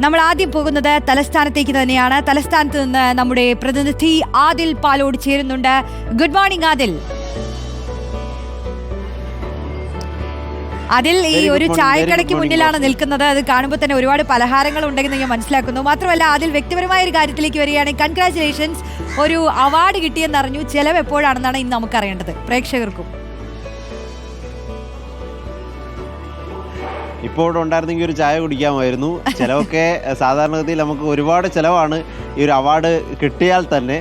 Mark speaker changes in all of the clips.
Speaker 1: നമ്മൾ ആദ്യം പോകുന്നത് തലസ്ഥാനത്തേക്ക് തന്നെയാണ്. തലസ്ഥാനത്ത് നിന്ന് നമ്മുടെ പ്രതിനിധി ആദിൽ പാലോട് ചേരുന്നുണ്ട്. Good morning Adil. അതിൽ ഈ ഒരു ചായക്കടയ്ക്ക് മുന്നിലാണ് നിൽക്കുന്നത്. അത് കാണുമ്പോൾ തന്നെ ഒരുപാട് പലഹാരങ്ങൾ ഉണ്ടെന്ന് ഞാൻ മനസ്സിലാക്കുന്നു. മാത്രമല്ല അതിൽ വ്യക്തിപരമായ ഒരു കാര്യത്തിലേക്ക് വരികയാണെങ്കിൽ കൺഗ്രാചുലേഷൻസ് ഒരു അവാർഡ് കിട്ടിയെന്നറിഞ്ഞു. ചെലവ് എപ്പോഴാണെന്നാണ് ഇന്ന് നമുക്കറിയേണ്ടത്. പ്രേക്ഷകർക്കും.
Speaker 2: ഇപ്പോൾ ഇവിടെ ഉണ്ടായിരുന്നെങ്കിൽ ഒരു ചായ കുടിക്കാമായിരുന്നു. ചിലവൊക്കെ സാധാരണഗതിയിൽ നമുക്ക് ഒരുപാട് ചിലവാണ് ഈ ഒരു അവാർഡ് കിട്ടിയാൽ തന്നെ.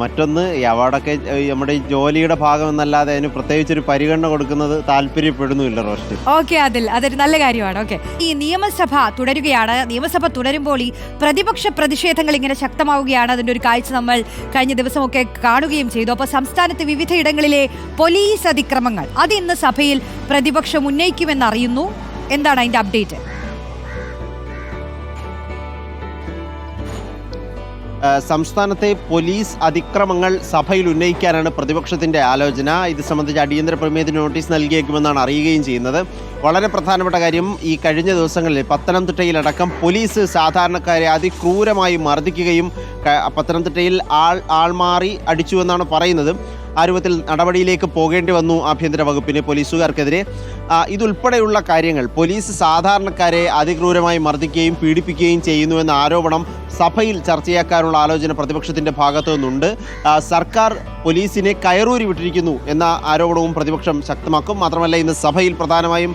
Speaker 2: മറ്റൊന്ന് ഈ അവാർഡൊക്കെ നമ്മുടെ ഈ ജോലിയുടെ ഭാഗം എന്നല്ലാതെ അതിന് പ്രത്യേകിച്ച് ഒരു പരിഗണന കൊടുക്കുന്നത് താല്പര്യപ്പെടുന്നുമില്ല റോസ്റ്റ്
Speaker 1: ഓക്കെ അതിൽ. അതൊരു നല്ല കാര്യമാണ്. ഓക്കെ. ഈ നിയമസഭ തുടരുകയാണ്. നിയമസഭ തുടരുമ്പോൾ ഈ പ്രതിപക്ഷ പ്രതിഷേധങ്ങൾ ഇങ്ങനെ ശക്തമാവുകയാണ്. അതിന്റെ ഒരു കാഴ്ച നമ്മൾ കഴിഞ്ഞ ദിവസമൊക്കെ കാണുകയും ചെയ്തു. അപ്പോൾ സംസ്ഥാനത്ത് വിവിധയിടങ്ങളിലെ പോലീസ് അതിക്രമങ്ങൾ. അത് ഇന്ന് സഭയിൽ പ്രതിപക്ഷം ഉന്നയിക്കുമെന്ന് അറിയുന്നു. എന്താണ് അതിന്റെ അപ്ഡേറ്റ്?
Speaker 2: സംസ്ഥാനത്തെ പോലീസ് അതിക്രമങ്ങൾ സഭയിൽ ഉന്നയിക്കാനാണ് പ്രതിപക്ഷത്തിന്റെ ആലോചന. ഇത് സംബന്ധിച്ച് അടിയന്തര പ്രമേയത്തിന് നോട്ടീസ് നൽകിയേക്കുമെന്നാണ് അറിയുകയും ചെയ്യുന്നത്. വളരെ പ്രധാനപ്പെട്ട കാര്യം ഈ കഴിഞ്ഞ ദിവസങ്ങളിൽ പത്തനംതിട്ടയിലടക്കം പോലീസ് സാധാരണക്കാരെ അതിക്രൂരമായി മർദ്ദിക്കുകയും പത്തനംതിട്ടയിൽ ആൾ ആൾമാറി അടിച്ചു എന്നാണ് പറയുന്നത്. ആ രൂപത്തിൽ നടപടിയിലേക്ക് പോകേണ്ടി വന്നു ആഭ്യന്തര വകുപ്പിന് പോലീസുകാർക്കെതിരെ. ഇതുൾപ്പെടെയുള്ള കാര്യങ്ങൾ പോലീസ് സാധാരണക്കാരെ അതിക്രൂരമായി മർദ്ദിക്കുകയും പീഡിപ്പിക്കുകയും ചെയ്യുന്നുവെന്ന ആരോപണം സഭയിൽ ചർച്ചയാക്കാനുള്ള ആലോചന പ്രതിപക്ഷത്തിന്റെ ഭാഗത്തു നിന്നുണ്ട്. സർക്കാർ പോലീസിനെ കയറൂരി വിട്ടിരിക്കുന്നു എന്ന ആരോപണവും പ്രതിപക്ഷം ശക്തമാക്കും. മാത്രമല്ല ഇന്ന് സഭയിൽ പ്രധാനമായും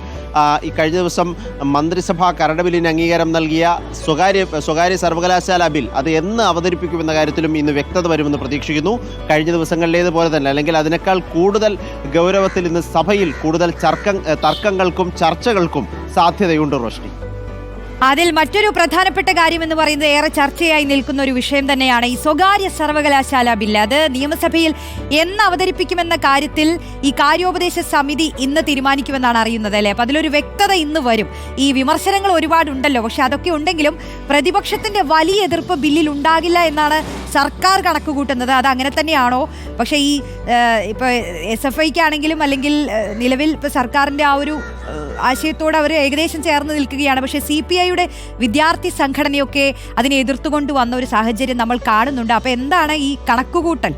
Speaker 2: ഈ കഴിഞ്ഞ ദിവസം മന്ത്രിസഭാ കരട് ബില്ലിന് അംഗീകാരം നൽകിയ സ്വകാര്യ സ്വകാര്യ സർവകലാശാല ബിൽ അത് എന്ന് അവതരിപ്പിക്കുമെന്ന കാര്യത്തിലും ഇന്ന് വ്യക്തത വരുമെന്ന് പ്രതീക്ഷിക്കുന്നു. കഴിഞ്ഞ ദിവസങ്ങളിലേതുപോലെ തന്നെ അല്ലെങ്കിൽ അതിനേക്കാൾ കൂടുതൽ ഗൗരവത്തിൽ ഇന്ന് സഭയിൽ കൂടുതൽ ചർക്ക തർക്കങ്ങൾക്കും ചർച്ചകൾക്കും സാധ്യതയുണ്ട് റോഷ്നി.
Speaker 1: അതിൽ മറ്റൊരു പ്രധാനപ്പെട്ട കാര്യം എന്ന് പറയുന്നത് ഏറെ ചർച്ചയായി നിൽക്കുന്ന ഒരു വിഷയം തന്നെയാണ് ഈ സ്വകാര്യ സർവകലാശാല ബില്ല്. അത് നിയമസഭയിൽ എന്ന് അവതരിപ്പിക്കുമെന്ന കാര്യത്തിൽ ഈ കാര്യോപദേശ സമിതി ഇന്ന് തീരുമാനിക്കുമെന്നാണ് അറിയുന്നത് അല്ലേ? അപ്പൊ അതിലൊരു വ്യക്തത ഇന്ന് വരും. ഈ വിമർശനങ്ങൾ ഒരുപാടുണ്ടല്ലോ. പക്ഷെ അതൊക്കെ ഉണ്ടെങ്കിലും പ്രതിപക്ഷത്തിന്റെ വലിയ എതിർപ്പ് ബില്ലിൽ ഉണ്ടാകില്ല എന്നാണ് സർക്കാർ കണക്ക് കൂട്ടുന്നത് അത് അങ്ങനെ തന്നെയാണോ? പക്ഷേ ഈ ഇപ്പൊ എസ് എഫ് ഐക്ക് ആണെങ്കിലും അല്ലെങ്കിൽ നിലവിൽ ഇപ്പൊ സർക്കാരിന്റെ ആ ഒരു ആശയത്തോട് അവർ ഏകദേശം ചേർന്ന് നിൽക്കുകയാണ്. പക്ഷേ സി പി ഐയുടെ വിദ്യാർത്ഥി സംഘടനയൊക്കെ അതിനെ എതിർത്തുകൊണ്ട് വന്ന ഒരു സാഹചര്യം നമ്മൾ കാണുന്നുണ്ട്. അപ്പോൾ എന്താണ് ഈ കണക്കുകൂട്ടൽ?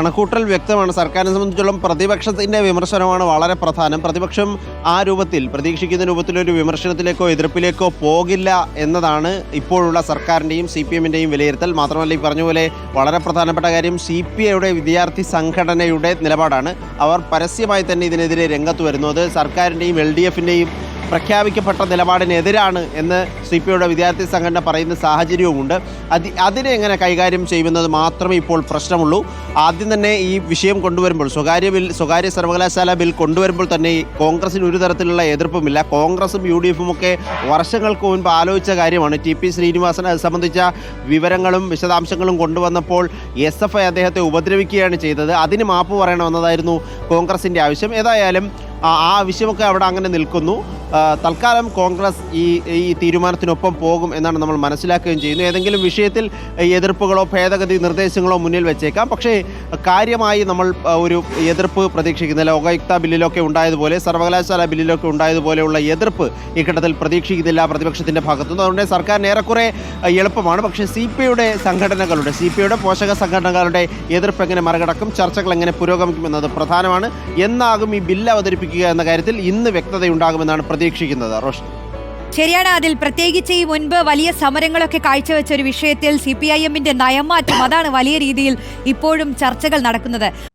Speaker 2: കണക്കൂട്ടൽ വ്യക്തമാണ്. സർക്കാരിനെ സംബന്ധിച്ചിടത്തോളം പ്രതിപക്ഷത്തിന്റെ വിമർശനമാണ് വളരെ പ്രധാനം. പ്രതിപക്ഷം ആ രൂപത്തിൽ പ്രതീക്ഷിക്കുന്ന രൂപത്തിലൊരു വിമർശനത്തിലേക്കോ എതിർപ്പിലേക്കോ പോകില്ല എന്നതാണ് ഇപ്പോഴുള്ള സർക്കാരിന്റെയും സി പി എമ്മിന്റെയും വിലയിരുത്തൽ. മാത്രമല്ല ഈ പറഞ്ഞ പോലെ വളരെ പ്രധാനപ്പെട്ട കാര്യം സി പി ഐയുടെ വിദ്യാർത്ഥി സംഘടനയുടെ നിലപാടാണ്. അവർ പരസ്യമായി തന്നെ ഇതിനെതിരെ രംഗത്ത് വരുന്നത് സർക്കാരിന്റെയും എൽ ഡി എഫിന്റെയും പ്രഖ്യാപിക്കപ്പെട്ട നിലപാടിനെതിരാണ് എന്ന് സി പി ഐയുടെ വിദ്യാർത്ഥി സംഘടന പറയുന്ന സാഹചര്യവുമുണ്ട്. അത് അതിനെ എങ്ങനെ കൈകാര്യം ചെയ്യുമെന്നത് മാത്രമേ ഇപ്പോൾ പ്രശ്നമുള്ളൂ. ആദ്യം തന്നെ ഈ വിഷയം കൊണ്ടുവരുമ്പോൾ സ്വകാര്യ ബിൽ സ്വകാര്യ സർവകലാശാല ബിൽ കൊണ്ടുവരുമ്പോൾ തന്നെ കോൺഗ്രസിന് ഒരു തരത്തിലുള്ള എതിർപ്പുമില്ല. കോൺഗ്രസും യു ഡി എഫും ഒക്കെ വർഷങ്ങൾക്ക് മുൻപ് ആലോചിച്ച കാര്യമാണ്. ടി പി ശ്രീനിവാസൻ അത് സംബന്ധിച്ച വിവരങ്ങളും വിശദാംശങ്ങളും കൊണ്ടുവന്നപ്പോൾ എസ് എഫ് ഐ അദ്ദേഹത്തെ ഉപദ്രവിക്കുകയാണ് ചെയ്തത്. അതിന് മാപ്പ് പറയണമെന്നതായിരുന്നു കോൺഗ്രസിന്റെ ആവശ്യം. ഏതായാലും ആ വിഷയമൊക്കെ അവിടെ അങ്ങനെ നിൽക്കുന്നു. തൽക്കാലം കോൺഗ്രസ് ഈ ഈ തീരുമാനത്തിനൊപ്പം പോകും എന്നാണ് നമ്മൾ മനസ്സിലാക്കുകയും ചെയ്യുന്നു. ഏതെങ്കിലും വിഷയത്തിൽ എതിർപ്പുകളോ ഭേദഗതി നിർദ്ദേശങ്ങളോ മുന്നിൽ വെച്ചേക്കാം. പക്ഷേ കാര്യമായി നമ്മൾ ഒരു എതിർപ്പ് പ്രതീക്ഷിക്കുന്നില്ല. ലോകായുക്ത ബില്ലിലൊക്കെ ഉണ്ടായതുപോലെ സർവകലാശാല ബില്ലിലൊക്കെ ഉണ്ടായതുപോലെയുള്ള എതിർപ്പ് ഈ ഘട്ടത്തിൽ പ്രതീക്ഷിക്കുന്നില്ല പ്രതിപക്ഷത്തിന്റെ ഭാഗത്തുനിന്ന് അതുകൊണ്ട് സർക്കാരിന് ഏറെക്കുറെ എളുപ്പമാണ്. പക്ഷേ സി പി ഐയുടെ സംഘടനകളുടെ സി പി ഐയുടെ പോഷക സംഘടനകളുടെ എതിർപ്പ് എങ്ങനെ മറികടക്കും? ചർച്ചകൾ എങ്ങനെ പുരോഗമിക്കുമെന്നത് പ്രധാനമാണ്. എന്നാകും ഈ ബില്ല് അവതരിപ്പിക്കുക എന്ന കാര്യത്തിൽ ഇന്ന് വ്യക്തതയുണ്ടാകുമെന്നാണ് പ്രതീക്ഷിക്കുന്നത് റോഷൻ.
Speaker 1: ശരിയാണ് അതിൽ പ്രത്യേകിച്ച് ഈ മുൻപ് വലിയ സമരങ്ങളൊക്കെ കാഴ്ചവെച്ച ഒരു വിഷയത്തിൽ സി പി ഐ എമ്മിന്റെ നയമാറ്റം അതാണ് വലിയ രീതിയിൽ ഇപ്പോഴും ചർച്ചകൾ നടക്കുന്നത്.